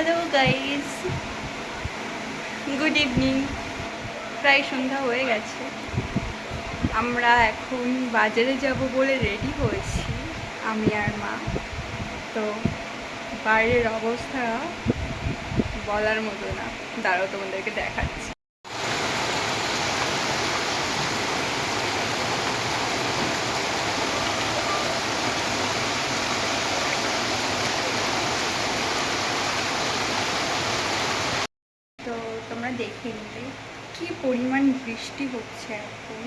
Hello guys good evening প্রায় সন্ধ্যা হয়ে গেছে। আমরা এখন বাজারে যাব বলে রেডি হয়েছি, আমি আর মা। তো বাইরের অবস্থা বলার মতো না। দাঁড়াও, তোমাদেরকে দেখাচ্ছি তো তোমরা দেখে নিলে কি পরিমাণ বৃষ্টি হচ্ছে এখন।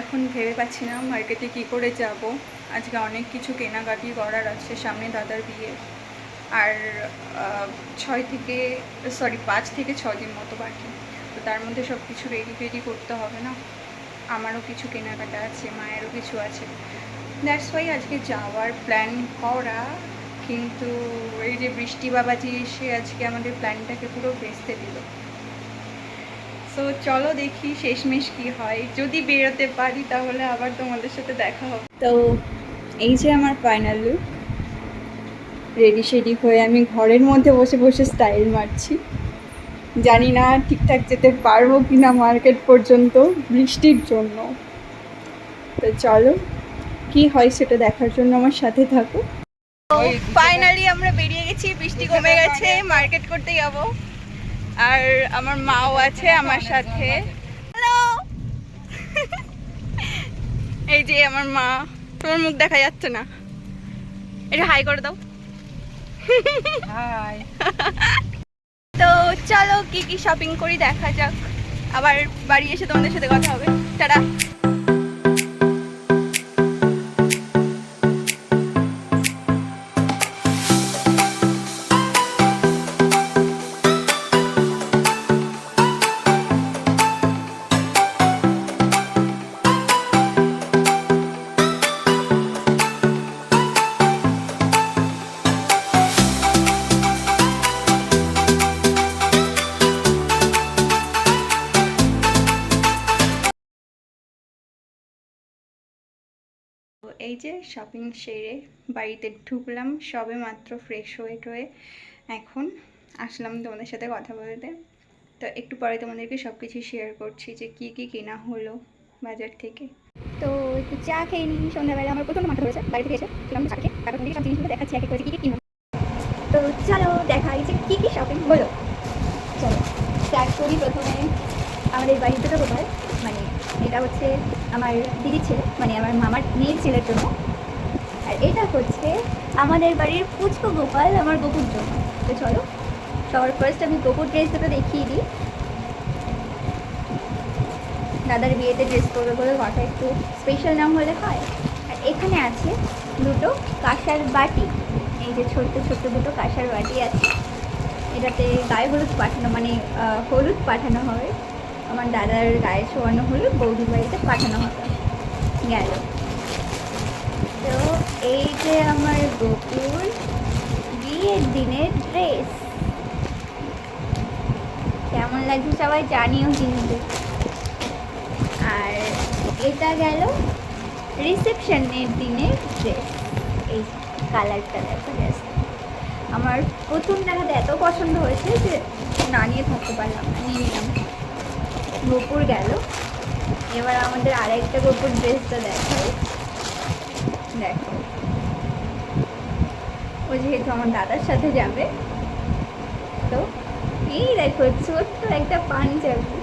এখন ভেবে পাচ্ছি না মার্কেটে কি করে যাব। আজকে অনেক কিছু কেনাকাটি করার আছে সামনে দাদার বিয়ে। আর ছয় থেকে সরি পাঁচ থেকে ছ দিন মতো বাকি। তো তার মধ্যে সব কিছু রেডি ফেডি করতে হবে না। আমারও কিছু কেনাকাটা আছে, মায়েরও কিছু আছে। দ্যাটস ওয়াই আজকে যাওয়ার প্ল্যান করা কিন্তু এই যে বৃষ্টি বাবাজি এসে আজকে আমাদের প্ল্যানটাকে পুরো ভেস্তে দিল। সো চলো দেখি শেষমেশ কি হয়। যদি বেরোতে পারি তাহলে আবার তোমাদের সাথে দেখা হবে। তো, এই যে আমার ফাইনাল লুক রেডি শেডি হয়ে আমি ঘরের মধ্যে বসে বসে স্টাইল মারছি। জানি না ঠিকঠাক যেতে পারব কি না মার্কেট পর্যন্ত বৃষ্টির জন্য। তো, চলো, কি হয় সেটা দেখার জন্য আমার সাথে থাকো। ফাইনালি আমরা বেরিয়ে গেছি বৃষ্টি কমে গেছে মার্কেট করতে যাব। আর আমার মাও আছে আমার সাথে। হ্যালো এই যে আমার মা তোমার মুখ দেখা যাচ্ছে না। এটা হাই করে দাও। তো চলো কি কি শপিং করি দেখা যাক। আবার বাড়ি এসে তোমাদের সাথে কথা হবে। টাটা। তো এই যে শপিং সেরে বাড়িতে ঢুকলাম, সবে মাত্র ফ্রেশ হয়ে টয়ে। এখন আসলাম তোমাদের সাথে কথা বলতে। তো একটু পরে তোমাদেরকে সব কিছু শেয়ার করছি যে কি কি কেনা হলো বাজার থেকে। তো একটু চা খেয়ে নিই, সন্ধ্যাবেলা আমার প্রচণ্ড মাথা ধরেছে বাড়ি থেকে এসে খেলাম চা খেয়ে তারপর সব জিনিসগুলো দেখাচ্ছি, এক এক করে কী কী তো চলো দেখাই যে কী কী শপিং হলো। চলো স্টার্ট করি প্রথমে। আমাদের বাড়িতে গোপাল মানে এটা হচ্ছে আমার দিদির ছেলে মানে আমার মামার মেয়ের ছেলের জন্য। আর এটা হচ্ছে আমাদের বাড়ির পুচকো গোপাল, আমার গোপুর জন্য। তো চলো, সবার ফার্স্ট আমি গোপুর ড্রেস দুটো দেখিয়ে দিই। দাদার বিয়েতে ড্রেস করবে বলে কথা একটু স্পেশাল নাম হলে হয়। আর এখানে আছে দুটো কাঁসার বাটি। এই যে ছোট্ট ছোট্ট দুটো কাঁসার বাটি আছে। এটাতে গায়ে হলুদ পাঠানো মানে হলুদ পাঠানো হবে আমার দাদার গায়ে শোয়ানো হলো, বৌদির বাড়িতে পাঠানো হবে গেল। তো এই যে আমার গোপুর বিয়ের দিনের ড্রেস কেমন লাগছে সবাই জানিও কিন্তু। আর এটা গেল রিসেপশনের দিনের ড্রেস এই কালারটা দেখো জাস্ট আমার প্রথম দেখাতে এত পছন্দ হয়েছে যে গোপুর গেল। এবার আমাদের আরেকটা গোপুর ড্রেসটা দেখাই। দেখো। ও যেহেতু আমার দাদার সাথে যাবে, তো এই দেখো, ছোট্ট একটা পাঞ্জাবি।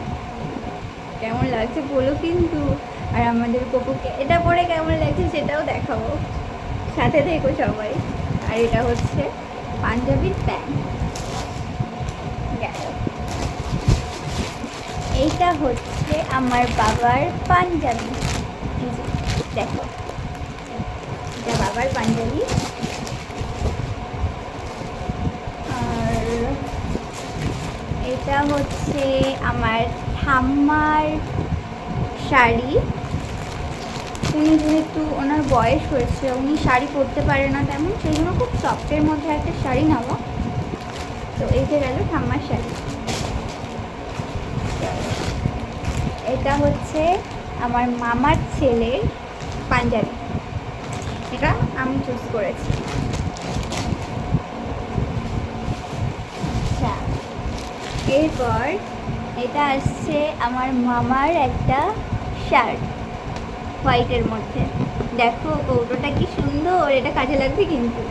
কেমন লাগছে বলো কিন্তু? আর আমাদের গপুকে এটা পরে কেমন লাগছে সেটাও দেখাবো। সাথে থেকো সবাই। আর এটা হচ্ছে পাঞ্জাবির প্যান্ট গেল এইটা হচ্ছে আমার বাবার পাঞ্জাবি। দেখো। এটা বাবার পাঞ্জাবি। আর এটা হচ্ছে আমার ঠাম্মার শাড়ি। উনি যেহেতু ওনার বয়স হয়েছে, উনি শাড়ি পরতে পারে না তেমন, সেই জন্য খুব সফটের মধ্যে একটা শাড়ি নেওয়া। তো এই যে গেল ঠাম্মার শাড়ি। এটা হচ্ছে আমার মামার ছেলের পাঞ্জাবি। এটা আমি চুজ করেছি। আচ্ছা এরপর এটা আসছে আমার মামার একটা শার্ট হোয়াইটের মধ্যে। দেখো কৌটোটা কি সুন্দর, এটা কাজে লাগবে কিন্তু।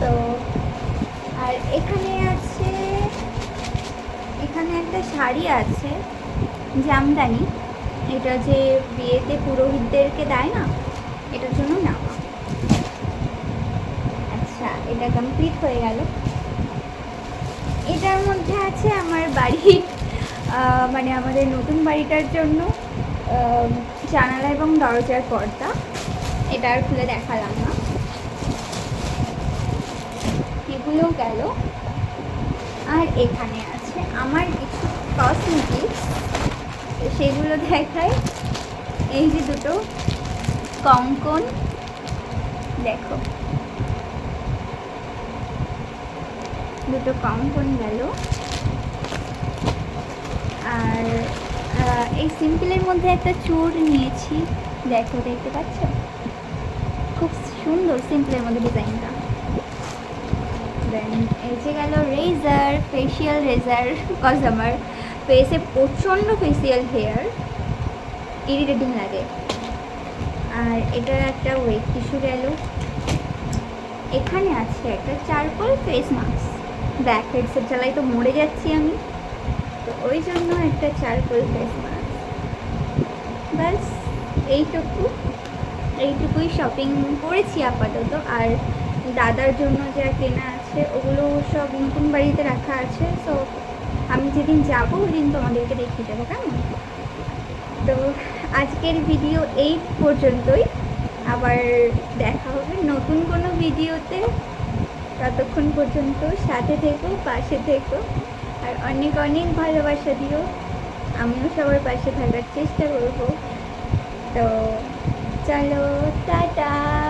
তো, আর এখানে আছে এখানে একটা শাড়ি আছে, জামদানি। এটা যে বিয়েতে পুরোহিতদেরকে দেয় না, এটার জন্য নেওয়া। আচ্ছা এটা কমপ্লিট হয়ে গেল। এটার মধ্যে আছে আমার বাড়ির মানে আমাদের নতুন বাড়িটার জন্য জানালা এবং দরজার পর্দা। এটা আর খুলে দেখালাম না। এগুলোও গেল। আর এখানে আছে। আমার কিছু কসমেটিক্স সেগুলো দেখায় এই যে দুটো কঙ্কন, দেখো। দুটো কঙ্কন গেল। আর এই সিম্পলের মধ্যে একটা চুর নিয়েছি। দেখো, দেখতে পাচ্ছ? খুব সুন্দর সিম্পলের মধ্যে ডিজাইনটা। এই যে গেল রেজার ফেসিয়াল রেজার কজ আমার ফেসে প্রচণ্ড ফেসিয়াল হেয়ার ইরিটেটিং লাগে। আর এটা একটা ওয়েট টিস্যু গেল। এখানে আছে একটা charcoal face mask back headset জ্বালাই তো মরে যাচ্ছি আমি। তো ওই জন্য একটা চারকোল ফেস মাস্ক ব্যাস, এইটুকু। এইটুকুই শপিং করেছি আপাতত। আর দাদার জন্য যা কেনা আছে, ওগুলো সব নতুন বাড়িতে রাখা আছে। সো আমি যেদিন যাব ওই দিন তোমাদেরকে দেখিয়ে দেবো, কেমন? তো আজকের ভিডিও এই পর্যন্তই। আবার দেখা হবে নতুন কোনো ভিডিওতে। ততক্ষণ পর্যন্ত সাথে থেকো, পাশে থেকো। আর অনেক অনেক ভালোবাসা দিও। আমিও সবার পাশে থাকার চেষ্টা করব। তো চলো, টাটা!